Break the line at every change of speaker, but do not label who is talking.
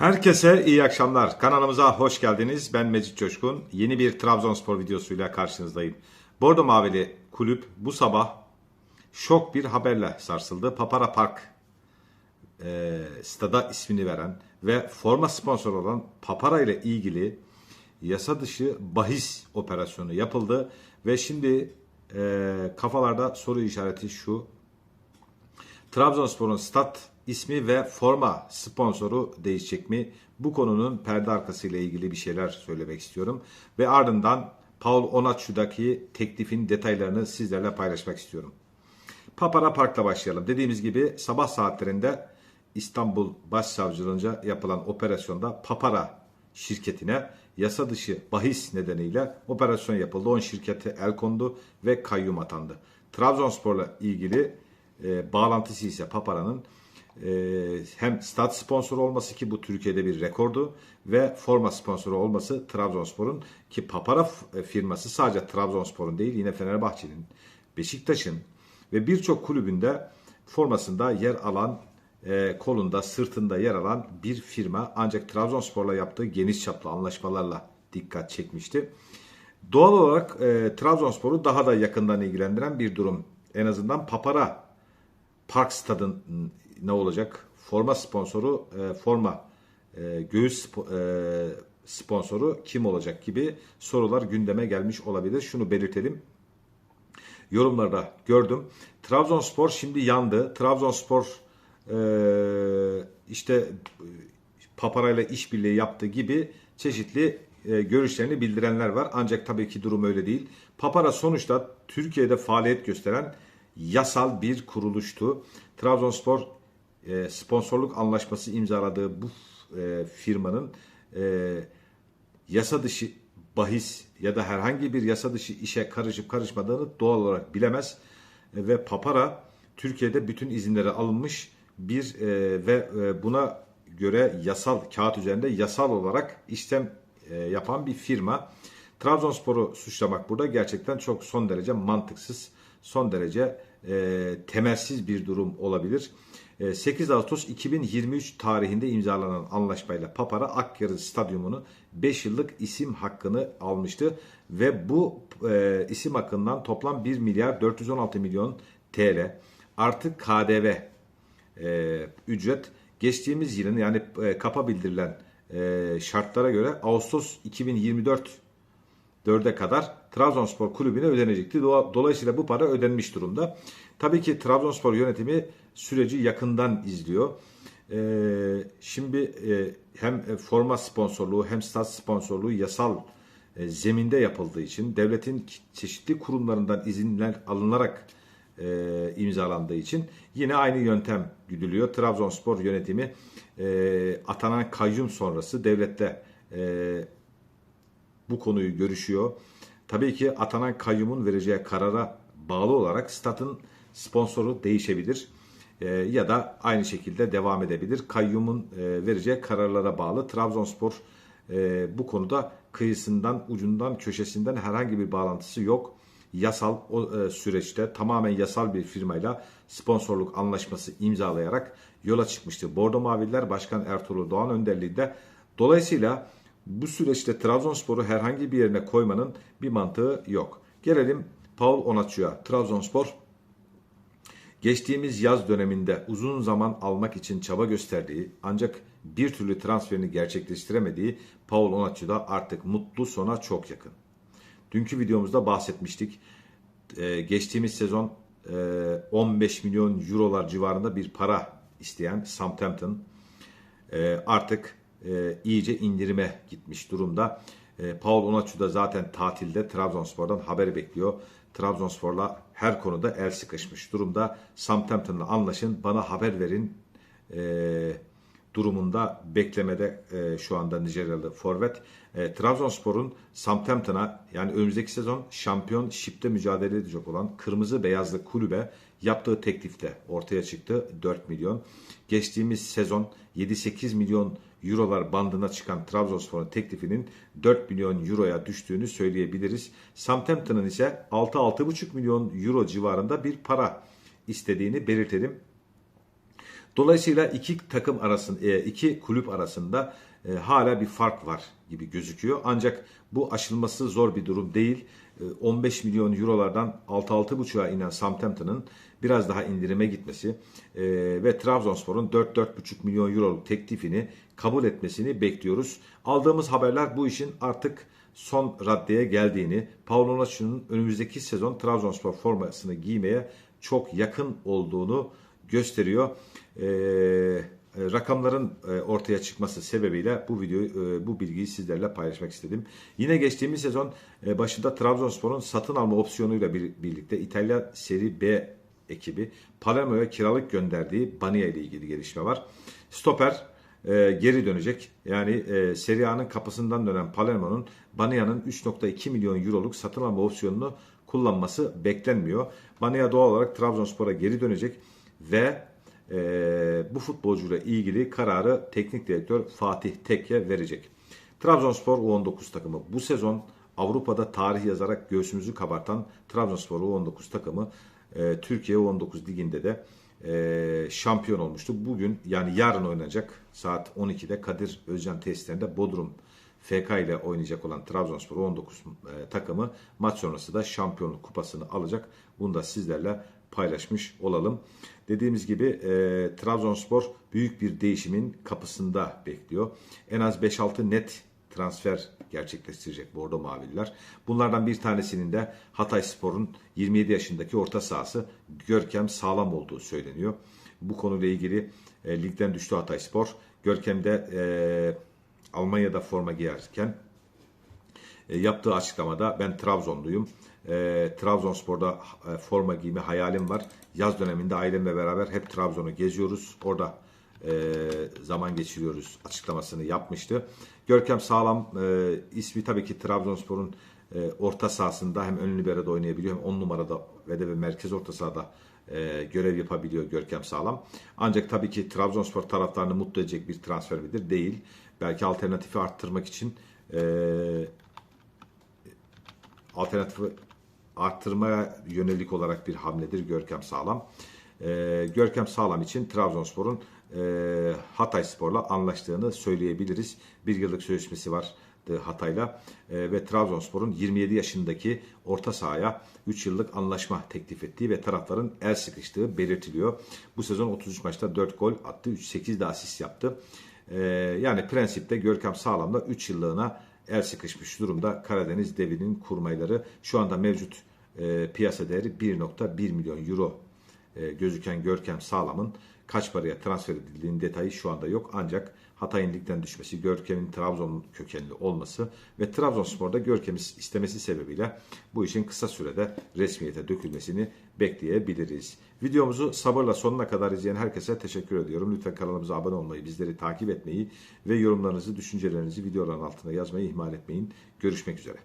Herkese iyi akşamlar. Kanalımıza hoş geldiniz. Ben Mecit Coşkun. Yeni bir Trabzonspor videosuyla karşınızdayım. Bordo Mavili kulüp bu sabah şok bir haberle sarsıldı. Papara Park e, stada ismini veren ve forma sponsoru olan Papara ile ilgili yasa dışı bahis operasyonu yapıldı. Ve şimdi e, kafalarda soru işareti şu. Trabzonspor'un stat ismi ve forma sponsoru değişecek mi? Bu konunun perde arkası ile ilgili bir şeyler söylemek istiyorum. Ve ardından Paul Onaçu'daki teklifin detaylarını sizlerle paylaşmak istiyorum. Papara Park'la başlayalım. Dediğimiz gibi sabah saatlerinde İstanbul Başsavcılığınca yapılan operasyonda Papara şirketine yasa dışı bahis nedeniyle operasyon yapıldı. 10 şirkete el kondu ve kayyum atandı. Trabzonspor'la ilgili e, bağlantısı ise Papara'nın hem stat sponsoru olması ki bu Türkiye'de bir rekordu ve forma sponsoru olması Trabzonspor'un ki Papara firması sadece Trabzonspor'un değil yine Fenerbahçe'nin, Beşiktaş'ın ve birçok kulübünde formasında yer alan e, kolunda, sırtında yer alan bir firma ancak Trabzonspor'la yaptığı geniş çaplı anlaşmalarla dikkat çekmişti. Doğal olarak e, Trabzonspor'u daha da yakından ilgilendiren bir durum. En azından Papara Park Stad'ın ne olacak? Forma sponsoru, e, forma e, göğüs spo- e, sponsoru kim olacak gibi sorular gündeme gelmiş olabilir. Şunu belirtelim. Yorumlarda gördüm. Trabzonspor şimdi yandı. Trabzonspor e, işte e, Papara'yla işbirliği yaptığı gibi çeşitli e, görüşlerini bildirenler var. Ancak tabii ki durum öyle değil. Papara sonuçta Türkiye'de faaliyet gösteren yasal bir kuruluştu. Trabzonspor e, sponsorluk anlaşması imzaladığı bu e, firmanın e, yasa dışı bahis ya da herhangi bir yasa dışı işe karışıp karışmadığını doğal olarak bilemez. E, ve Papara Türkiye'de bütün izinleri alınmış bir ve buna göre yasal kağıt üzerinde yasal olarak işlem yapan bir firma. Trabzonspor'u suçlamak burada gerçekten çok son derece mantıksız, son derece e, temelsiz bir durum olabilir. E, 8 Ağustos 2023 tarihinde imzalanan anlaşmayla Papara Akyarı Stadyumunu 5 yıllık isim hakkını almıştı ve bu e, isim hakkından toplam 1 milyar 416 milyon TL artı KDV e, ücret geçtiğimiz yılın yani e, kapa bildirilen e, şartlara göre Ağustos 2024 4'e kadar Trabzonspor kulübüne ödenecekti. Dolayısıyla bu para ödenmiş durumda. Tabii ki Trabzonspor yönetimi süreci yakından izliyor. Ee, şimdi e, hem forma sponsorluğu hem stat sponsorluğu yasal e, zeminde yapıldığı için devletin çeşitli kurumlarından izinler alınarak e, imzalandığı için yine aynı yöntem güdülüyor. Trabzonspor yönetimi atanan kayyum sonrası devlette bu konuyu görüşüyor. Tabii ki atanan kayyumun vereceği karara bağlı olarak statın sponsoru değişebilir Ee, ya da aynı şekilde devam edebilir. Kayyumun e, vereceği kararlara bağlı. Trabzonspor e, bu konuda kıyısından, ucundan, köşesinden herhangi bir bağlantısı yok. Yasal o e, süreçte tamamen yasal bir firmayla sponsorluk anlaşması imzalayarak yola çıkmıştı. Bordo Maviller Başkan Ertuğrul Doğan önderliğinde Dolayısıyla bu süreçte Trabzonspor'u herhangi bir yerine koymanın bir mantığı yok. Gelelim Paul Onaçu'ya. Trabzonspor geçtiğimiz yaz döneminde uzun zaman almak için çaba gösterdiği ancak bir türlü transferini gerçekleştiremediği Paul Onaçu'da artık mutlu sona çok yakın. Dünkü videomuzda bahsetmiştik. Ee, geçtiğimiz sezon e, 15 milyon eurolar civarında bir para isteyen Southampton e, artık e, iyice indirime gitmiş durumda. E, Paul Onaçu da zaten tatilde Trabzonspor'dan haber bekliyor. Trabzonspor'la her konuda el sıkışmış durumda. Southampton'la anlaşın, bana haber verin e, durumunda beklemede e, şu anda Nijeryalı forvet. E, Trabzonspor'un Southampton'a yani önümüzdeki sezon şampiyonşipte mücadele edecek olan kırmızı beyazlı kulübe yaptığı teklifte ortaya çıktı 4 milyon. Geçtiğimiz sezon 7-8 milyon eurolar bandına çıkan Trabzonspor'un teklifinin 4 milyon euroya düştüğünü söyleyebiliriz. Southampton'ın ise 6-6,5 milyon euro civarında bir para istediğini belirtelim. Dolayısıyla iki takım arasında, e, iki kulüp arasında e, hala bir fark var gibi gözüküyor. Ancak bu aşılması zor bir durum değil. E, 15 milyon eurolardan 6-6,5'a inen Southampton'ın biraz daha indirime gitmesi e, ve Trabzonspor'un 4-4,5 milyon euroluk teklifini kabul etmesini bekliyoruz. Aldığımız haberler bu işin artık son raddeye geldiğini, Paulo Onaçu'nun önümüzdeki sezon Trabzonspor formasını giymeye çok yakın olduğunu gösteriyor. Ee, rakamların e, ortaya çıkması sebebiyle bu videoyu, e, bu bilgiyi sizlerle paylaşmak istedim. Yine geçtiğimiz sezon e, başında Trabzonspor'un satın alma opsiyonuyla birlikte İtalya Seri B ekibi Palermo'ya kiralık gönderdiği Bania ile ilgili gelişme var. Stoper e, geri dönecek. Yani e, Serie A'nın kapısından dönen Palermo'nun Bania'nın 3.2 milyon euroluk satın alma opsiyonunu kullanması beklenmiyor. Bania doğal olarak Trabzonspor'a geri dönecek ve e, bu futbolcuyla ilgili kararı teknik direktör Fatih Tekke verecek. Trabzonspor U19 takımı bu sezon Avrupa'da tarih yazarak göğsümüzü kabartan Trabzonspor U19 takımı e, Türkiye U19 liginde de e, şampiyon olmuştu. Bugün yani yarın oynanacak saat 12'de Kadir Özcan tesislerinde Bodrum FK ile oynayacak olan Trabzonspor 19 e, takımı maç sonrası da şampiyonluk kupasını alacak. Bunu da sizlerle paylaşmış olalım. Dediğimiz gibi e, Trabzonspor büyük bir değişimin kapısında bekliyor. En az 5-6 net transfer gerçekleştirecek Bordo Mavililer. Bunlardan bir tanesinin de Hatay Spor'un 27 yaşındaki orta sahası Görkem Sağlam olduğu söyleniyor. Bu konuyla ilgili e, ligden düştü Hatay Spor. Görkem de e, Almanya'da forma giyerken yaptığı açıklamada ben Trabzonluyum. E, Trabzonspor'da e, forma giyme hayalim var. Yaz döneminde ailemle beraber hep Trabzon'u geziyoruz. Orada e, zaman geçiriyoruz açıklamasını yapmıştı. Görkem Sağlam e, ismi tabii ki Trabzonspor'un e, orta sahasında hem ön libero'da oynayabiliyor hem 10 numarada ve de merkez orta sahada e, görev yapabiliyor Görkem Sağlam. Ancak tabii ki Trabzonspor taraftarını mutlu edecek bir transfer midir? Değil. Belki alternatifi arttırmak için e, alternatifi arttırmaya yönelik olarak bir hamledir Görkem Sağlam. E, Görkem Sağlam için Trabzonspor'un e, Hatay Spor'la anlaştığını söyleyebiliriz. Bir yıllık sözleşmesi var Hatay'la e, ve Trabzonspor'un 27 yaşındaki orta sahaya 3 yıllık anlaşma teklif ettiği ve tarafların el sıkıştığı belirtiliyor. Bu sezon 33 maçta 4 gol attı, 8 de asist yaptı. E, yani prensipte Görkem Sağlam'da 3 yıllığına el sıkışmış durumda Karadeniz devinin kurmayları. Şu anda mevcut e, piyasa değeri 1.1 milyon euro e, gözüken Görkem Sağlam'ın kaç paraya transfer edildiğinin detayı şu anda yok. Ancak Hatay'ın ligden düşmesi, Görkem'in Trabzon kökenli olması ve Trabzonspor'da Görkem'i istemesi sebebiyle bu işin kısa sürede resmiyete dökülmesini bekleyebiliriz. Videomuzu sabırla sonuna kadar izleyen herkese teşekkür ediyorum. Lütfen kanalımıza abone olmayı, bizleri takip etmeyi ve yorumlarınızı, düşüncelerinizi videoların altına yazmayı ihmal etmeyin. Görüşmek üzere.